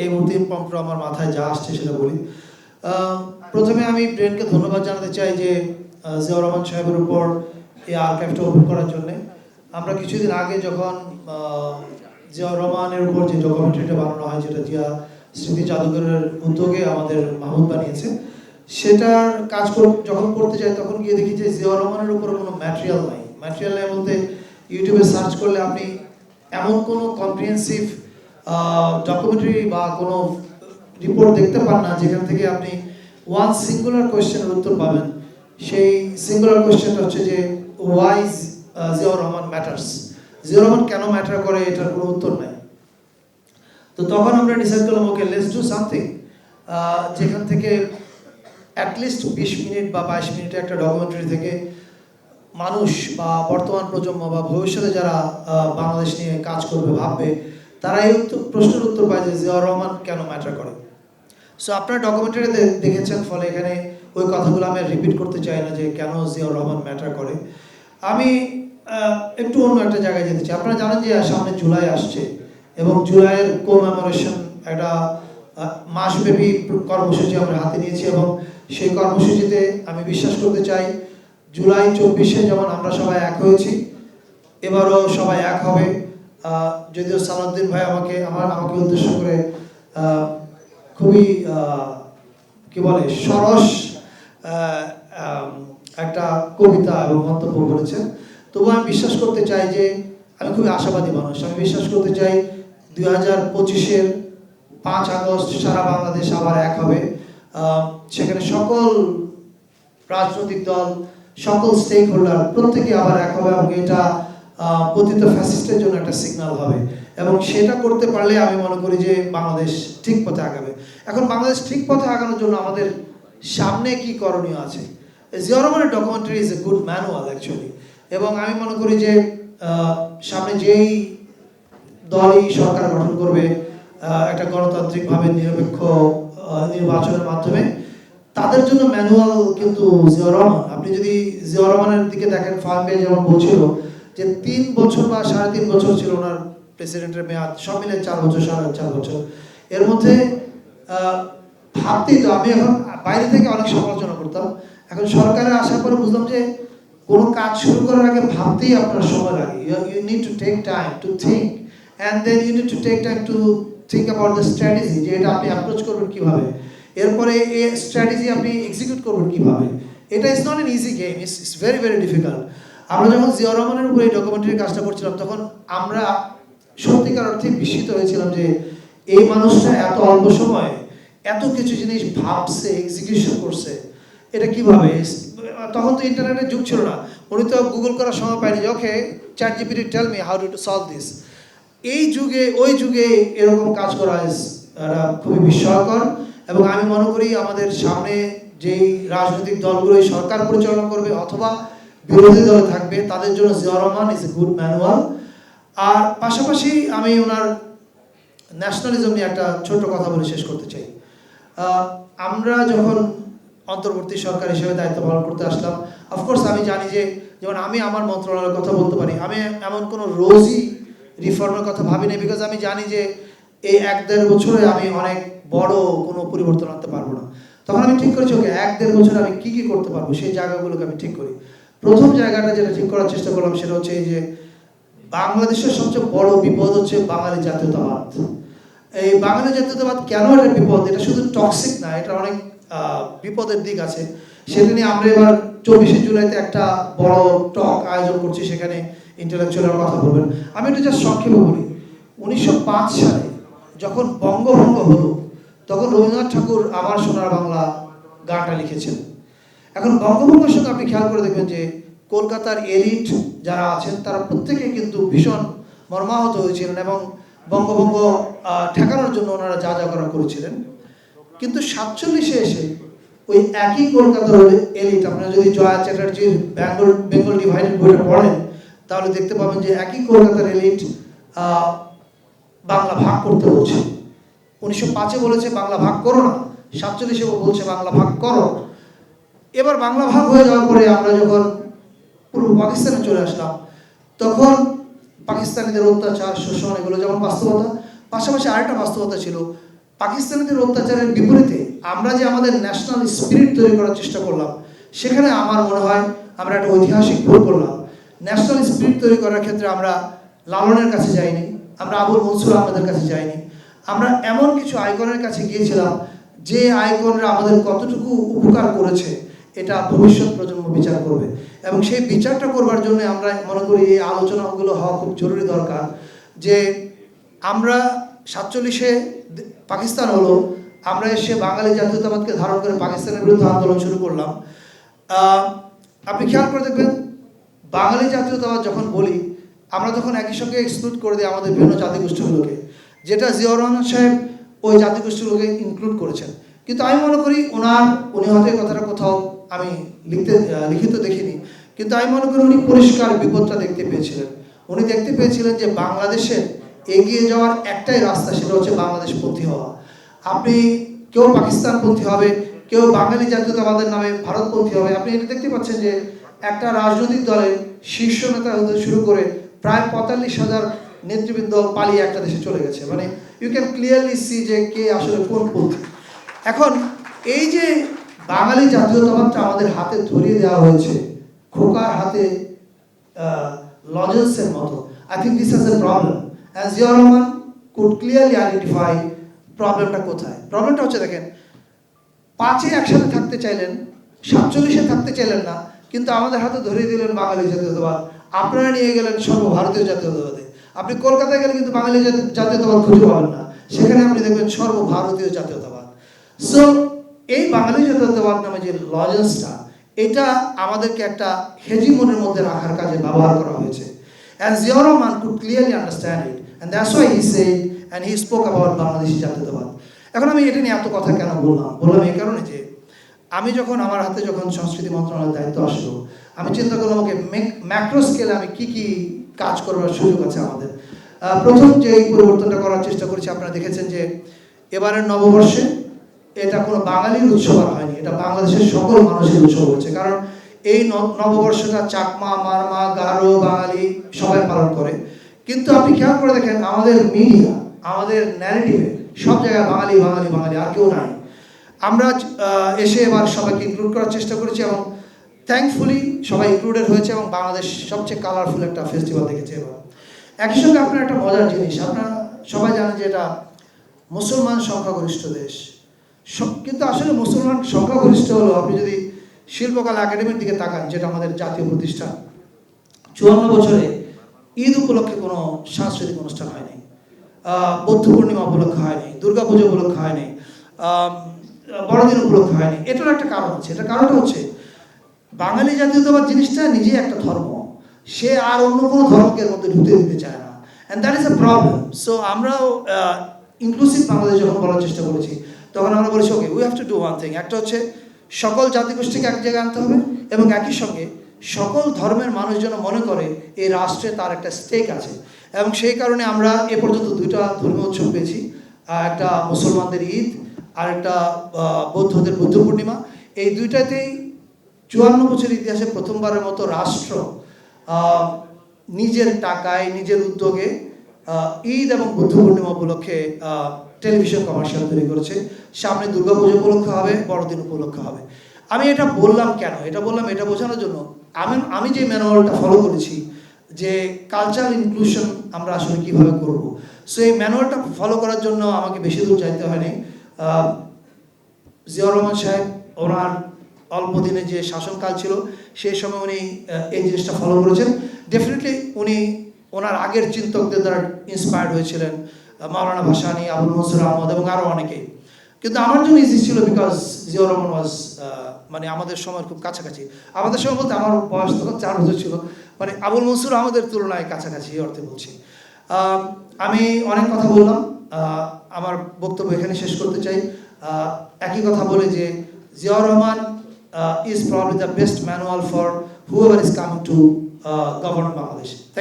এই মুহূর্তে পম্পটা আমার মাথায় যা আসছে সেটা বলি। প্রথমে আমি ব্রেনকে ধন্যবাদ জানাতে চাই যে জিয়াউর রহমান সাহেবের উপর এই আর্কাইভটা ওপেন করার জন্যে। আমরা কিছুদিন আগে যখন জিয়াউর রহমানের উপর যে ডকুমেন্টারিটা বানানো হয়, যেটা জিয়া স্মৃতি জাদুঘরের উদ্যোগে আমাদের মাহমুদ বানিয়েছে, সেটার কাজ যখন করতে যাই, তখন গিয়ে দেখি যে জিয়াউর রহমানের উপর কোনো ম্যাটেরিয়াল নাই। ম্যাটেরিয়াল নাই বলতে ইউটিউবে সার্চ করলে আপনি এমন কোনো কম্প্রিহেন্সিভ ডকুমেন্টারি বা কোনো রিপোর্ট দেখতে পান না, যেখান থেকে আপনি ওয়ান সিঙ্গুলার কোয়েশ্চেনের উত্তর পাবেন। সেই সিঙ্গুলার কোয়েশ্চেনটা হচ্ছে যে ওয়াই জিয়াউর রহমান ম্যাটার্স জিয়াউর রহমান কেন ম্যাটার করে, এটার কোনো উত্তর নাই। তো তখন আমরা ডিসাইড করলাম ওকে লেটস ডু সামথিং যেখান থেকে অ্যাটলিস্ট বিশ মিনিট বা বাইশ মিনিটের একটা ডকুমেন্টারি থেকে মানুষ বা বর্তমান প্রজন্ম বা ভবিষ্যতে যারা বাংলাদেশ নিয়ে কাজ করবে, ভাববে তারা এই উত্তর, প্রশ্নের উত্তর পায় যে জিয়াউর রহমান কেন ম্যাটার করে? সো আপনার ডকুমেন্টারি দেখেছেন, ফলে এখানে ওই কথাগুলো আমি রিপিট করতে চাই না যে কেন জিয়াউর রহমান ম্যাটার করে। আমি একটু অন্য একটা জায়গায় যেতে চাই। আপনারা জানেন যে সামনে জুলাই আসছে এবং জুলাইয়ের কোমেমোরেশন একটা মাসব্যাপী কর্মসূচি আমরা হাতে নিয়েছি এবং সেই কর্মসূচিতে আমি বিশ্বাস করতে চাই, জুলাই চব্বিশে যেমন আমরা সবাই এক হয়েছি, এবারও সবাই এক হবে। যদিও সালাউদ্দিন ভাই আমাকে, আমার, আমাকে উদ্দেশ্য করে খুবই কি বলে, সরস একটা কবিতা এবং মন্তব্য করেছেন। তবু আমি বিশ্বাস করতে চাই যে, আমি খুবই আশাবাদী মানুষ। আমি বিশ্বাস করতে চাই দুই হাজার পঁচিশের পাঁচ আগস্ট সারা বাংলাদেশ আবার এক হবে। সেখানে সকল রাজনৈতিক দল, সকল স্টেক হোল্ডার প্রত্যেকে আবার এক হবে এবং এটা পতিত ফ্যাসিস্টের জন্য একটা সিগন্যাল হবে। এবং সেটা করতে পারলে আমি মনে করি যে বাংলাদেশ ঠিক পথে আগাবে। এখন বাংলাদেশ ঠিক পথে আগানোর জন্য আমাদের সামনে কি করণীয় আছে? Zia documentary is a good manual actually এবং আমি মনে করি যে সামনে যেই দলই সরকার গঠন করবে একটা গণতান্ত্রিকভাবে নিরপেক্ষ নির্বাচনের মাধ্যমে, তাদের জন্য ম্যানুয়াল কিন্তু জিয়া রহমান আপনি যদি জিয়া রহমানের দিকে দেখেন ফার্মে যেমন বলছিল যে তিন বছর বা সাড়ে তিন বছর ছিল ওনার প্রেসিডেন্টের মেয়াদ, সব মিলে চার বছর, সাড়ে চার বছর। এর মধ্যে ভাবতেই তো, আমি এখন বাইরে থেকে অনেক সমালোচনা করতাম। এখন সরকারে আসার পরে বুঝলাম যে কোনো কাজ শুরু করার আগে ভাবতেই আপনার সময় লাগে। You need to take time to think and then you need to take time to think about the strategy যে এটা আপনি অ্যাপ্রোচ করবেন কীভাবে। এরপরে এই স্ট্র্যাটেজি আপনি এক্সিকিউট করবেন কীভাবে। এটা is not an easy game it's it's very very difficult আমরা যখন জিয়া রহমানের উপরে এই ডকুমেন্টারি কাজটা করছিলাম, তখন আমরা সত্যিকার অর্থে বিস্মিত হয়েছিলাম যে এই মানুষটা এত অল্প সময়ে এত কিছু জিনিস ভাবছে এক্সিকিউশন করছে। এটা কীভাবে? তখন তো ইন্টারনেটের যুগ ছিল না। উনি তো গুগল করার সময় পায়নি যে okay chat GPT tell me how to solve this এই যুগে, ওই যুগে এরকম কাজ করা খুবই বিস্ময়কর এবং আমি মনে করি আমাদের সামনে যেই রাজনৈতিক দলগুলো সরকার পরিচালনা করবে অথবা বিরোধী দলে থাকবে, তাদের জন্য Zia Rahman is a good manual আর পাশাপাশি আমি ওনার ন্যাশনালিজম নিয়ে একটা ছোট কথা বলে শেষ করতে চাই। আমরা যখন অন্তর্বর্তী সরকার হিসেবে দায়িত্ব পালন করতে আসলাম অফকোর্স আমি জানি যে, যেমন আমি আমার মন্ত্রণালয়ের কথা বলতে পারি, আমি এমন কোনো রোজই রিফর্মের কথা ভাবিনি বিকজ আমি জানি যে, এই এক দেড় বছরে আমি অনেক বড় কোনো পরিবর্তন আনতে পারব না। তখন আমি ঠিক করেছি, ওকে, এক দেড় বছরে আমি কি কি করতে পারব, সেই জায়গাগুলোকে আমি ঠিক করি। প্রথম জায়গাটা যেটা ঠিক করার চেষ্টা করলাম সেটা হচ্ছে এই যে বাংলাদেশের সবচেয়ে বড় বিপদ হচ্ছে বাঙালি জাতীয়তাবাদ। এই বাঙালি জাতীয়তাবাদ কেন এটা বিপদ? এটা শুধু টক্সিক না, এটা অনেক বিপদের দিক আছে। সেটা নিয়ে আমরা এবার চব্বিশে জুলাইতে একটা বড় টক আয়োজন করছি, সেখানে ইন্টেলেকচুয়ালের কথা বলবেন। আমি একটু জাস্ট সংক্ষেপে বলি। উনিশশো পাঁচ সালে যখন বঙ্গভঙ্গ হলো, তখন রবীন্দ্রনাথ ঠাকুর আমার সোনার বাংলা গানটা লিখেছেন। এখন বঙ্গভঙ্গের সঙ্গে আপনি খেয়াল করে দেখবেন যে কলকাতার এলিট যারা আছেন, তারা প্রত্যেকে কিন্তু ভীষণ মর্মাহত হয়েছিলেন এবং বঙ্গভঙ্গ ঠেকানোর জন্য ওনারা যা যা করা করেছিলেন। কিন্তু সাতচল্লিশে এসে ওই একই কলকাতার এলিট, আপনারা যদি জয়া চ্যাটার্জির বেঙ্গল বেঙ্গল ডিভাইডেড বইটা পড়েন, তাহলে দেখতে পাবেন যে একই কলকাতার এলিট বাংলা ভাগ করতে বলছে। উনিশশো পাঁচে বলেছে, বাংলা ভাগ করো না। সাতচল্লিশে বলছে, বাংলা ভাগ করো। এবার বাংলা ভাগ হয়ে যাওয়ার পরে আমরা যখন পূর্ব পাকিস্তানে চলে আসলাম, তখন পাকিস্তানিদের অত্যাচার, শোষণ এগুলো যেমন বাস্তবতা, পাশাপাশি আরেকটা বাস্তবতা ছিল, পাকিস্তানিদের অত্যাচারের বিপরীতে আমরা যে আমাদের ন্যাশনাল স্পিরিট তৈরি করার চেষ্টা করলাম, সেখানে আমার মনে হয় আমরা একটা ঐতিহাসিক ভুল করলাম। ন্যাশনাল স্পিরিট তৈরি করার ক্ষেত্রে আমরা লালনের কাছে যাইনি, আমরা আবুল মনসুর আহমেদের কাছে যাইনি, আমরা এমন কিছু আইকনের কাছে গিয়েছিলাম, যে আইকনরা আমাদের কতটুকু উপকার করেছে এটা ভবিষ্যৎ প্রজন্ম বিচার করবে। এবং সেই বিচারটা করবার জন্য আমরা মনে করি এই আলোচনাগুলো হওয়া খুব জরুরি দরকার যে আমরা সাতচল্লিশে পাকিস্তান হলো, আমরা এসে বাঙালি জাতীয়তাবাদকে ধারণ করে পাকিস্তানের বিরুদ্ধে আন্দোলন শুরু করলাম। আপনি খেয়াল করে দেখবেন, বাঙালি জাতীয়তাবাদ যখন বলি, আমরা তখন একই সঙ্গে এক্সক্লুড করে দিই আমাদের বিভিন্ন জাতিগোষ্ঠীগুলোকে, যেটা জিয়াউর রহমান সাহেব ওই জাতিগোষ্ঠীগুলোকে ইনক্লুড করেছেন। কিন্তু আমি মনে করি ওনার, উনি হয়তো কথাটা কোথাও আমি লিখতে লিখিত দেখিনি। কিন্তু আমি মনে করি উনি পরিষ্কার বিপদটা দেখতে পেয়েছিলেন। উনি দেখতে পেয়েছিলেন যে বাংলাদেশের এগিয়ে যাওয়ার একটাই রাস্তা সেটা হচ্ছে বাংলাদেশ বাংলাদেশপন্থী হওয়া। আপনি কেউ পাকিস্তানপন্থী হবে, কেউ বাঙালি জাতীয়তাবাদের নামে ভারতপন্থী হবে। আপনি এটা দেখতে পাচ্ছেন যে একটা রাজনৈতিক দলের শীর্ষ নেতা হতে শুরু করে প্রায় পঁয়তাল্লিশ হাজার নেতৃবৃন্দ পালিয়ে একটা দেশে চলে গেছে। মানে ইউ ক্যান ক্লিয়ারলি সি যে কে আসলে কোন পন্থী। এখন এই যে বাঙালি জাতীয়তাবাদটা আমাদের হাতে ধরিয়ে দেওয়া হয়েছে, খোকার হাতে লজেন্সের মতো। I think this has a problem as Zia Rahman could clearly identify প্রবলেমটা কোথায়। প্রবলেমটা হচ্ছে দেখেন পাঁচে একসাথে থাকতে চাইলেন, সাতচল্লিশে থাকতে চাইলেন না, কিন্তু আমাদের হাতে ধরিয়ে দিলেন বাঙালি জাতীয়তাবাদ। আপনারা নিয়ে গেলেন সর্বভারতীয় জাতীয়তাবাদে। আপনি কলকাতায় গেলে কিন্তু বাঙালি জাতীয়তাবাদ খুঁজে পাবেন না। সেখানে আপনি দেখবেন সর্বভারতীয় জাতীয়তাবাদ। সো এই বাঙালি জাতীয়তাবাদ নামে যে লজেন্সটা এটা আমাদেরকে একটা হেজিমনের মধ্যে রাখার কাজে ব্যবহার করা হয়েছে। And Ziaur Rahman could clearly it. And that's why he said, and he spoke about Bangladeshi জাতীয়তাবাদ। এখন আমি এটা নিয়ে এত কথা কেন বললাম? বললাম এই কারণে যে আমি যখন আমার হাতে যখন সংস্কৃতি মন্ত্রণালয়ের দায়িত্ব আসলো আমি চিন্তা করলাম আমাকে ম্যাক্রো স্কেলে আমি কি কি কাজ করবার সুযোগ আছে আমাদের। প্রথম যে এই পরিবর্তনটা করার চেষ্টা করেছি আপনারা দেখেছেন যে এবারের নববর্ষে এটা কোনো বাঙালির উৎসব আর হয়নি, এটা বাংলাদেশের সকল মানুষের উৎসব হচ্ছে। কারণ এই নববর্ষটা চাকমা, মারমা, গারো, বাঙালি সবাই পালন করে। কিন্তু আপনি খেয়াল করে দেখেন, আমাদের মিডিয়া আমাদের ন্যারেটিভে সব জায়গায় বাঙালি বাঙালি বাঙালি, আর কেউ নাই। আমরা এসে এবার সবাইকে ইনক্লুড করার চেষ্টা করেছি এবং থ্যাঙ্কফুলি সবাই ইনক্লুডেড হয়েছে এবং বাংলাদেশ সবচেয়ে কালারফুল একটা ফেস্টিভ্যাল দেখেছে এবার। একই সঙ্গে আপনার একটা মজার জিনিস, আপনারা সবাই জানেন যে এটা মুসলমান সংখ্যাগরিষ্ঠ দেশ। কিন্তু আসলে মুসলমান সংখ্যাগরিষ্ঠ হলো আপনি যদি শিল্পকলা একাডেমির দিকে তাকান, যেটা আমাদের জাতীয় প্রতিষ্ঠান, চুয়ান্ন বছরে ঈদ উপলক্ষে কোনো সাংস্কৃতিক অনুষ্ঠান হয়নি। বৌদ্ধ পূর্ণিমা উপলক্ষে হয়নি দুর্গা পুজো উপলক্ষে হয়নি বড়দিন উপলক্ষে হয়নি। এটার একটা কারণ আছে। এটার কারণটা হচ্ছে, বাঙালি জাতীয়তাবাদ জিনিসটা নিজেই একটা ধর্ম। সে আর অন্য কোনো ধর্মকে এর মধ্যে ঢুকতে দিতে চায় না। And that is a problem so আমরাও ইনক্লুসিভ বাংলাদেশ যখন বলার চেষ্টা করেছি তখন আমরা বলেছি okay we have to do one thing একটা হচ্ছে, সকল জাতিগোষ্ঠীকে এক জায়গায় আনতে হবে এবং একই সঙ্গে সকল ধর্মের মানুষ যেন মনে করে এই রাষ্ট্রে তার একটা স্টেক আছে। এবং সেই কারণে আমরা এ পর্যন্ত দুইটা ধর্মীয় উৎসব পেয়েছি। একটা মুসলমানদের ঈদ, আর একটা বৌদ্ধদের বুদ্ধ পূর্ণিমা। এই দুইটাতেই চুয়ান্ন বছর ইতিহাসে প্রথমবারের মতো রাষ্ট্র নিজের টাকায়, নিজের উদ্যোগে ঈদ এবং বুদ্ধ পূর্ণিমা উপলক্ষে টেলিভিশন কমার্শিয়াল তৈরি করেছে। সামনে দুর্গাপুজো উপলক্ষে হবে, বড়দিন উপলক্ষে হবে। আমি এটা বললাম কেন? এটা বললাম, এটা বোঝানোর জন্য আমি আমি যে ম্যানুয়ালটা ফলো করেছি, যে কালচারাল ইনক্লুশন আমরা আসলে কীভাবে করব। সো এই ম্যানুয়ালটা ফলো করার জন্য আমাকে বেশি দূর চাইতে হয়নি। জিয়াউর রহমান সাহেব, ওনার অল্প দিনে যে শাসনকাল ছিল, সেই সময় উনি এই জিনিসটা ফলো করেছেন। ডেফিনেটলি উনি ওনার আগের চিন্তকদের দ্বারা ইন্সপায়ার্ড হয়েছিলেন। মাওলানা ভাসানি, আবুল মনসুর আহমদ এবং আরও অনেকে। কিন্তু আমার জন্য ইজি ছিল বিকজ জিয়াউর রহমান ওয়াজ মানে আমাদের সময়ের খুব কাছাকাছি। আমাদের সময় বলতে আমার বয়স তখন চার বছর ছিল। মানে আবুল মনসুর আমাদের তুলনায় কাছাকাছি এই অর্থে বলছি। আমি অনেক কথা বললাম। আমার বক্তব্য এখানে শেষ করতে চাই। একই কথা বলে যে Ziaur Rahman is probably the best manual for whoever is coming to govern Bangladesh thank